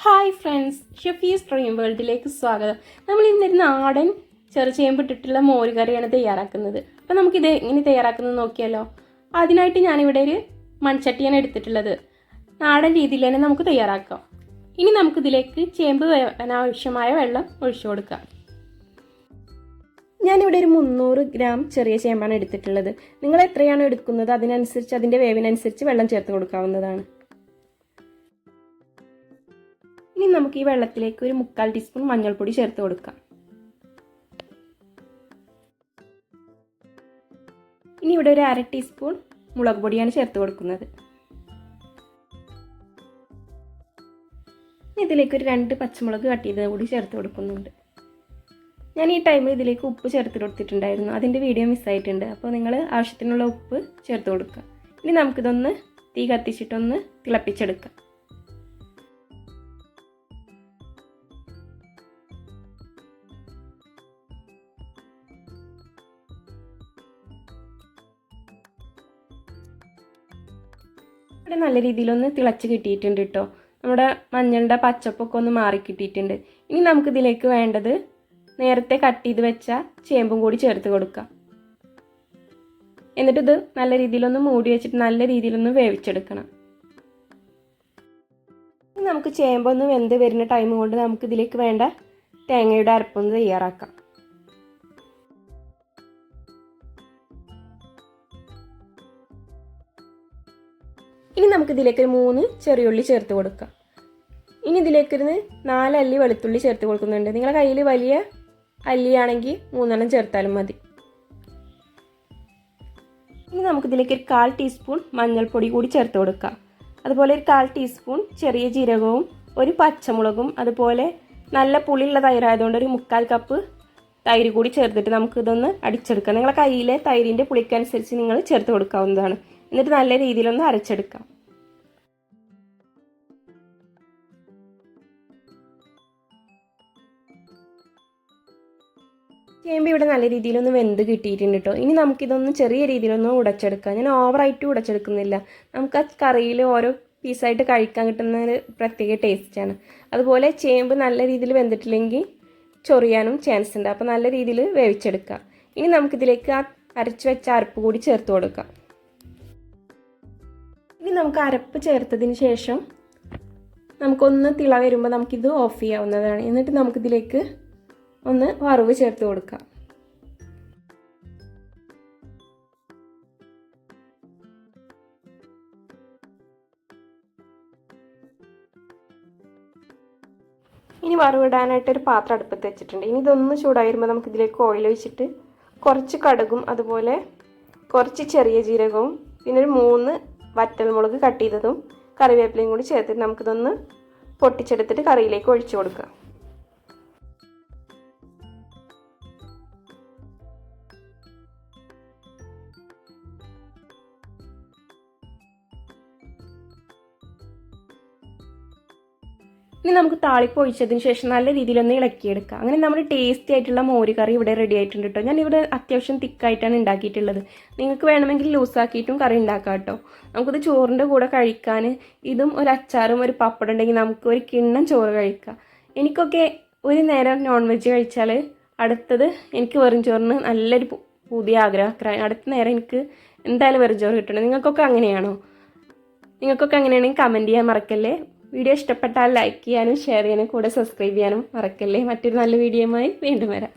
Hi friends ഷെഫീസ് dream വേൾഡിലേക്ക് സ്വാഗതം. നമ്മൾ ഇന്നൊരു നാടൻ ചെറുചേമ്പിട്ടിട്ടുള്ള മോര് കറിയാണ് തയ്യാറാക്കുന്നത്. അപ്പോൾ നമുക്കിത് എങ്ങനെ തയ്യാറാക്കുന്നത് നോക്കിയാലോ? അതിനായിട്ട് ഞാനിവിടെ ഒരു മൺചട്ടിയാണ് എടുത്തിട്ടുള്ളത്. നാടൻ രീതിയിൽ തന്നെ നമുക്ക് തയ്യാറാക്കാം. ഇനി നമുക്കിതിലേക്ക് ചേമ്പ് അനാവശ്യമായ വെള്ളം ഒഴിച്ചു കൊടുക്കാം. ഞാനിവിടെ ഒരു മുന്നൂറ് ഗ്രാം ചെറിയ ചേമ്പാണ് എടുത്തിട്ടുള്ളത്. നിങ്ങൾ എത്രയാണ് എടുക്കുന്നത് അതിനനുസരിച്ച് അതിന്റെ വേവിനനുസരിച്ച് വെള്ളം ചേർത്ത് കൊടുക്കാവുന്നതാണ്. ഇനി നമുക്ക് ഈ വെള്ളത്തിലേക്ക് ഒരു മുക്കാൽ ടീസ്പൂൺ മഞ്ഞൾപ്പൊടി ചേർത്ത് കൊടുക്കാം. ഇനി ഇവിടെ ഒരു അര ടീസ്പൂൺ മുളക് പൊടിയാണ് ചേർത്ത് കൊടുക്കുന്നത്. ഇതിലേക്ക് ഒരു രണ്ട് പച്ചമുളക് കട്ട് ചെയ്തത് കൂടി ചേർത്ത് കൊടുക്കുന്നുണ്ട്. ഞാൻ ഈ ടൈമിൽ ഇതിലേക്ക് ഉപ്പ് ചേർത്ത് കൊടുത്തിട്ടുണ്ടായിരുന്നു. അതിന്റെ വീഡിയോ മിസ്സായിട്ടുണ്ട്. അപ്പോൾ നിങ്ങൾ ആവശ്യത്തിനുള്ള ഉപ്പ് ചേർത്ത് കൊടുക്കുക. ഇനി നമുക്കിതൊന്ന് തീ കത്തിച്ചിട്ടൊന്ന് തിളപ്പിച്ചെടുക്കാം. ഇവിടെ നല്ല രീതിയിലൊന്ന് തിളച്ച് കിട്ടിയിട്ടുണ്ട് കേട്ടോ നമ്മുടെ മഞ്ഞളുടെ പച്ചപ്പൊക്കെ ഒന്ന് മാറി കിട്ടിയിട്ടുണ്ട്. ഇനി നമുക്കിതിലേക്ക് വേണ്ടത് നേരത്തെ കട്ട് ചെയ്ത് വെച്ച ചേമ്പും കൂടി ചേർത്ത് കൊടുക്കാം. എന്നിട്ടിത് നല്ല രീതിയിലൊന്ന് മൂടി വെച്ചിട്ട് നല്ല രീതിയിലൊന്ന് വേവിച്ചെടുക്കണം. നമുക്ക് ചേമ്പൊന്ന് വെന്ത് വരുന്ന ടൈം കൊണ്ട് നമുക്ക് ഇതിലേക്ക് വേണ്ട തേങ്ങയുടെ അരപ്പൊന്ന് തയ്യാറാക്കാം. ഇനി നമുക്ക് ഇതിലേക്ക് ഒരു മൂന്ന് ചെറിയുള്ളി ചേർത്ത് കൊടുക്കാം. ഇനി ഇതിലേക്കൊരു നാല് അല്ലി വെളുത്തുള്ളി ചേർത്ത് കൊടുക്കുന്നുണ്ട്. നിങ്ങളുടെ കയ്യിൽ വലിയ അല്ലിയാണെങ്കിൽ മൂന്നെണ്ണം ചേർത്താലും മതി. ഇനി നമുക്കിതിലേക്ക് ഒരു കാൽ ടീസ്പൂൺ മഞ്ഞൾപ്പൊടി കൂടി ചേർത്ത് കൊടുക്കാം. അതുപോലെ ഒരു കാൽ ടീസ്പൂൺ ചെറിയ ജീരകവും ഒരു പച്ചമുളകും അതുപോലെ നല്ല പുളിയുള്ള തൈരായതുകൊണ്ട് ഒരു മുക്കാൽ കപ്പ് തൈര് കൂടി ചേർത്തിട്ട് നമുക്കിതൊന്ന് അടിച്ചെടുക്കാം. നിങ്ങളുടെ കയ്യിലെ തൈരിന്റെ പുളിക്കനുസരിച്ച് നിങ്ങൾ ചേർത്ത് കൊടുക്കാവുന്നതാണ്. എന്നിട്ട് നല്ല രീതിയിലൊന്ന് അരച്ചെടുക്കാം. ചേമ്പ് ഇവിടെ നല്ല രീതിയിലൊന്ന് വെന്ത് കിട്ടിയിട്ടുണ്ട് കേട്ടോ ഇനി നമുക്കിതൊന്ന് ചെറിയ രീതിയിലൊന്ന് ഉടച്ചെടുക്കാം. ഞാൻ ഓവറായിട്ട് ഉടച്ചെടുക്കുന്നില്ല. നമുക്ക് ആ കറിയിൽ ഓരോ പീസായിട്ട് കഴിക്കാൻ കിട്ടുന്ന ഒരു പ്രത്യേക ടേസ്റ്റാണ് അതുപോലെ ചേമ്പ് നല്ല രീതിയിൽ വെന്തിട്ടില്ലെങ്കിൽ ചൊറിയാനും ചാൻസ് ഉണ്ട്. അപ്പോൾ നല്ല രീതിയിൽ വേവിച്ചെടുക്കാം. ഇനി നമുക്കിതിലേക്ക് ആ അരച്ച് വെച്ച അരപ്പ് കൂടി ചേർത്ത് കൊടുക്കാം. നമുക്ക് അരപ്പ് ചേർത്തതിന് ശേഷം നമുക്കൊന്ന് തിള വരുമ്പോൾ നമുക്കിത് ഓഫ് ചെയ്യാവുന്നതാണ്. എന്നിട്ട് നമുക്കിതിലേക്ക് ഒന്ന് വറവ് ചേർത്ത് കൊടുക്കാം. ഇനി വറവിടാനായിട്ട് ഒരു പാത്രം അടുപ്പത്ത് വെച്ചിട്ടുണ്ട്. ഇനി ഇതൊന്ന് ചൂടായി വരുമ്പോൾ നമുക്ക് ഇതിലേക്ക് ഓയിൽ ഒഴിച്ചിട്ട് കുറച്ച് കടുകും അതുപോലെ കുറച്ച് ചെറിയ ജീരകവും പിന്നെ ഒരു മൂന്ന് വറ്റൽമുളക് കട്ട് ചെയ്തതും കറിവേപ്പിലയും കൂടി ചേർത്തിട്ട് നമുക്കിതൊന്ന് പൊട്ടിച്ചെടുത്തിട്ട് കറിയിലേക്ക് ഒഴിച്ചു കൊടുക്കാം ഇനി നമുക്ക് താളിപ്പ് ഒഴിച്ചതിന് ശേഷം നല്ല രീതിയിലൊന്ന് ഇളക്കിയെടുക്കാം. അങ്ങനെ നമ്മുടെ ടേസ്റ്റി ആയിട്ടുള്ള മോര് കറി ഇവിടെ റെഡി ആയിട്ടുണ്ട് കേട്ടോ ഞാൻ ഇവിടെ അത്യാവശ്യം തിക്കായിട്ടാണ് ഉണ്ടാക്കിയിട്ടുള്ളത്. നിങ്ങൾക്ക് വേണമെങ്കിൽ ലൂസാക്കിയിട്ടും കറി ഉണ്ടാക്കാം കേട്ടോ നമുക്കിത് ചോറിന്റെ കൂടെ കഴിക്കാൻ ഇതും ഒരു അച്ചാറും ഒരു പപ്പടം ഉണ്ടെങ്കിൽ നമുക്ക് ഒരു കിണ്ണം ചോറ് കഴിക്കാം. എനിക്കൊക്കെ ഒരു നേരം നോൺ വെജ് കഴിച്ചാൽ അടുത്തത് എനിക്ക് വെറും ചോറിന് നല്ലൊരു പുതിയ ആഗ്രഹം. അടുത്ത നേരം എനിക്ക് എന്തായാലും വെറും ചോറ് കിട്ടണം. നിങ്ങൾക്കൊക്കെ അങ്ങനെയാണോ? നിങ്ങൾക്കൊക്കെ അങ്ങനെയാണെങ്കിൽ കമന്റ് ചെയ്യാൻ മറക്കല്ലേ? വീഡിയോ ഇഷ്ടപ്പെട്ടാൽ ലൈക്ക് ചെയ്യാനും ഷെയർ ചെയ്യാനും കൂടെ സബ്സ്ക്രൈബ് ചെയ്യാനും മറക്കല്ലേ. മറ്റൊരു നല്ല വീഡിയോയുമായി വീണ്ടും വരാം.